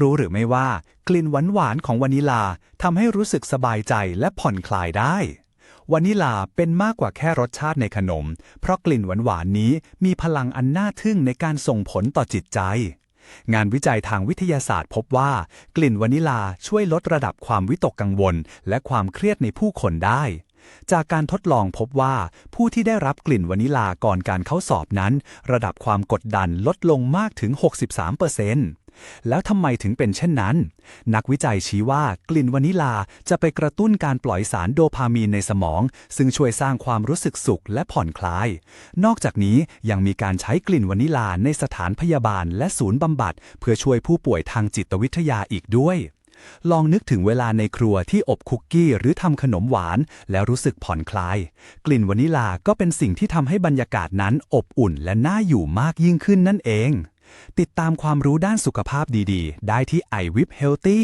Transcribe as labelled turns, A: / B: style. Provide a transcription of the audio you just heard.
A: รู้หรือไม่ว่ากลิ่นหวานๆของวานิลาทำให้รู้สึกสบายใจและผ่อนคลายได้วานิลาเป็นมากกว่าแค่รสชาติในขนม เพราะกลิ่นหวานๆนี้มีพลังอันน่าทึ่งในการส่งผลต่อจิตใจ งานวิจัยทางวิทยาศาสตร์พบว่า กลิ่นวานิลาช่วยลดระดับความวิตกกังวล และความเครียดในผู้คนได้ จากการทดลองพบว่าผู้ที่ได้รับกลิ่นวานิลาก่อนการเข้าสอบนั้น ระดับความกดดันลดลงมากถึง 63%แล้วทำไมถึงเป็นเช่นนั้น นักวิจัยชี้ว่ากลิ่นวานิลาจะไปกระตุ้นการปล่อยสารโดพามีนในสมอง ซึ่งช่วยสร้างความรู้สึกสุขและผ่อนคลาย นอกจากนี้ยังมีการใช้กลิ่นวานิลาในสถานพยาบาลและศูนย์บำบัด เพื่อช่วยผู้ป่วยทางจิตวิทยาอีกด้วย ลองนึกถึงเวลาในครัวที่อบคุกกี้หรือทำขนมหวาน แล้วรู้สึกผ่อนคลาย กลิ่นวานิลาก็เป็นสิ่งที่ทำให้บรรยากาศนั้นอบอุ่นและน่าอยู่มากยิ่งขึ้นนั่นเอง ติดตามความรู้ด้านสุขภาพดีๆ ได้ที่ iWip Healthy